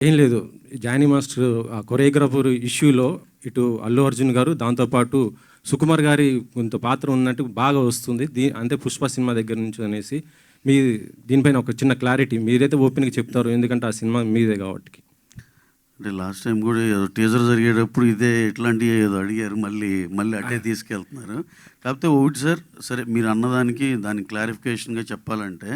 ఏం లేదు. Johnny master ఆ కొరియోగ్రాఫర్ ఇష్యూలో ఇటు అల్లు అర్జున్ గారు దాంతోపాటు సుకుమార్ గారి కొంత పాత్ర ఉన్నట్టు బాగా వస్తుంది. దీ అంటే పుష్ప సినిమా దగ్గర నుంచి అనేసి మీ దీనిపైన ఒక చిన్న క్లారిటీ మీరైతే ఓపెన్గా చెప్తారు. ఎందుకంటే ఆ సినిమా మీదే కాబట్టి. అంటే లాస్ట్ టైం కూడా ఏదో టీజర్ జరిగేటప్పుడు ఇదే ఇట్లాంటివి ఏదో అడిగారు. మళ్ళీ మళ్ళీ అటే తీసుకెళ్తున్నారు. కాకపోతే ఒకటి సార్ సరే మీరు అన్నదానికి దానికి క్లారిఫికేషన్గా చెప్పాలంటే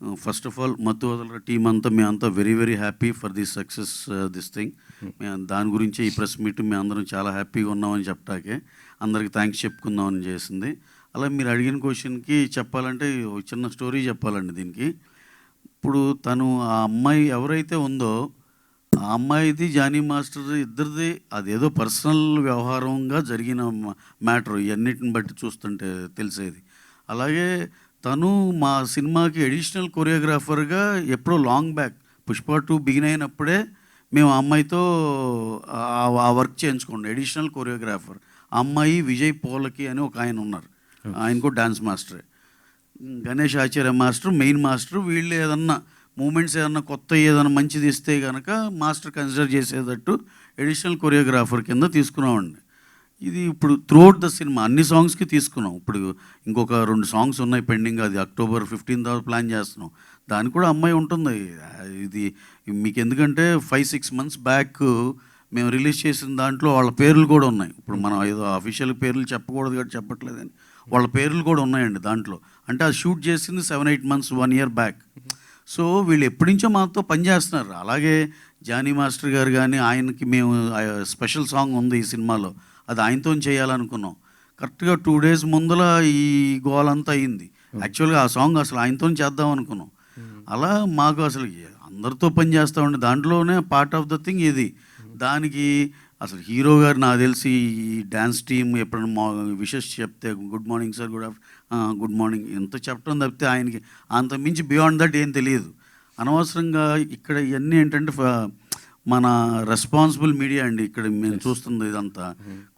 ఫస్ట్ ఆఫ్ ఆల్ మత్తు వదలర టీం అంతా మేమంతా very very happy for this success this thing మేము దాని గురించి ఈ ప్రెస్ మీట్ మేము అందరం చాలా హ్యాపీగా ఉన్నామని చెప్పటాకే అందరికి థ్యాంక్స్ చెప్పుకుందామని చేసింది. అలా మీరు అడిగిన క్వశ్చన్కి చెప్పాలంటే ఒక చిన్న స్టోరీ చెప్పాలండి దీనికి. ఇప్పుడు తను ఆ అమ్మాయి ఎవరైతే ఉందో ఆ అమ్మాయిది జానీ మాస్టర్ ఇద్దరిది అదేదో పర్సనల్ వ్యవహారంగా జరిగిన మ్యాటర్ ఇవన్నిటిని బట్టి చూస్తుంటే తెలిసేది. అలాగే తను మా సినిమాకి అడిషనల్ కొరియోగ్రాఫర్గా ఎప్పుడో long back Pushpa two begin అయినప్పుడే మేము అమ్మాయితో ఆ- వర్క్ చేయించుకోండి అడిషనల్ కొరియోగ్రాఫర్. అమ్మాయి విజయ్ పోలకి అని ఒక ఆయన ఉన్నారు. ఆయన కూడా dance మాస్టరే. Ganesh Acharya master main master వీళ్ళు ఏదన్నా మూమెంట్స్ ఏదన్నా కొత్త ఏదన్నా మంచిది ఇస్తే కనుక మాస్టర్ కన్సిడర్ చేసేటట్టు అడిషనల్ కొరియోగ్రాఫర్ కింద తీసుకున్నామండి. ఇది ఇప్పుడు త్రూఅవుట్ ద సినిమా అన్ని సాంగ్స్కి తీసుకున్నాం. ఇప్పుడు ఇంకొక రెండు సాంగ్స్ ఉన్నాయి పెండింగ్ అది అక్టోబర్ ఫిఫ్టీన్ తర్వాత ప్లాన్ చేస్తున్నాం. దానికి కూడా అమ్మాయి ఉంటుంది. ఇది మీకు ఎందుకంటే ఫైవ్ సిక్స్ మంత్స్ బ్యాక్ మేము రిలీజ్ చేసిన దాంట్లో వాళ్ళ పేర్లు కూడా ఉన్నాయి. ఇప్పుడు మనం ఏదో అఫీషియల్ పేర్లు చెప్పకూడదు కాబట్టి చెప్పట్లేదని. వాళ్ళ పేర్లు కూడా ఉన్నాయండి దాంట్లో. అంటే అది షూట్ చేసింది seven eight months one year back so వీళ్ళు ఎప్పటి నుంచో మాతో పనిచేస్తున్నారు అలాగే జానీ మాస్టర్ గారు కానీ ఆయనకి మేము స్పెషల్ సాంగ్ ఉంది ఈ సినిమాలో. అది ఆయనతో చేయాలనుకున్నాం. కరెక్ట్గా టూ డేస్ ముందల ఈ గోల్ అంతా అయింది యాక్చువల్గా ఆ సాంగ్ అసలు ఆయనతో చేద్దాం అనుకున్నాం. అలా మాకు అసలు అందరితో పని చేస్తా ఉండే దాంట్లోనే పార్ట్ ఆఫ్ ద థింగ్ ఇది. దానికి అసలు హీరో గారు నాకు తెలిసి ఈ డ్యాన్స్ టీమ్ ఎప్పుడైనా మా విషెస్ చెప్తే good morning sir good good morning ఎంత చెప్పడం తప్పితే ఆయనకి అంత మించి బియాండ్ దట్ ఏం తెలియదు. అనవసరంగా ఇక్కడ ఇవన్నీ ఏంటంటే మన రెస్పాన్సిబుల్ మీడియా అండి. ఇక్కడ మేము చూస్తుంది ఇదంతా.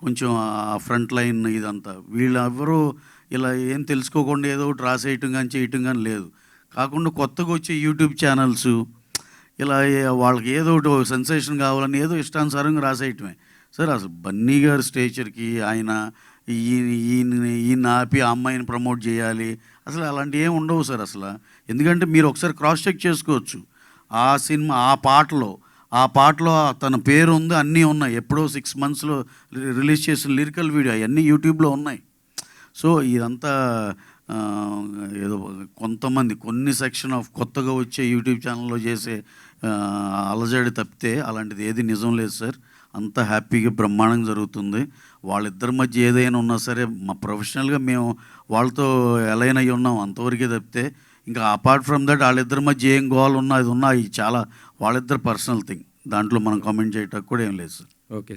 కొంచెం ఆ ఫ్రంట్ లైన్ ఇదంతా. వీళ్ళెవరూ ఇలా ఏం తెలుసుకోకుండా ఏదో ఒకటి రాసేయటం కానీ చేయటం కానీ లేదు. కాకుండా కొత్తగా వచ్చే యూట్యూబ్ ఛానల్స్ ఇలా వాళ్ళకి ఏదో ఒకటి సెన్సేషన్ కావాలని ఏదో ఇష్టానుసారంగా రాసేయటమే. సార్ అసలు బన్నీ గారి స్టేచర్కి ఆయన ఈయన ఈయన ఈయన ఆపి ఆ అమ్మాయిని ప్రమోట్ చేయాలి. అసలు అలాంటివి ఏమి ఉండవు సార్ అసలు. ఎందుకంటే మీరు ఒకసారి క్రాస్ చెక్ చేసుకోవచ్చు. ఆ సినిమా ఆ పాటలో ఆ పాటలో తన పేరు ఉంది అన్నీ ఉన్నాయి. ఎప్పుడో సిక్స్ మంత్స్లో రిలీజ్ చేసిన లిరికల్ వీడియో అవన్నీ యూట్యూబ్లో ఉన్నాయి. సో ఇదంతా ఏదో కొంతమంది కొన్ని సెక్షన్ ఆఫ్ కొత్తగా వచ్చే యూట్యూబ్ ఛానల్లో చేసే అలజడి తప్పితే అలాంటిది ఏది నిజం లేదు సార్ అంత హ్యాపీగా బ్రహ్మాండంగా జరుగుతుంది. వాళ్ళిద్దరి మధ్య ఏదైనా ఉన్నా సరే మా ప్రొఫెషనల్గా మేము వాళ్ళతో ఎలైన్ అయ్యి ఉన్నాం అంతవరకే తప్పితే ఇంకా అపార్ట్ ఫ్రమ్ దట్ వాళ్ళిద్దరి మధ్య ఏం గోల్ ఉన్నా అది ఉన్నా చాలా వాళ్ళిద్దరు పర్సనల్ థింగ్ దాంట్లో మనం కామెంట్ చేయటం కూడా ఏం లేదు సార్ ఓకే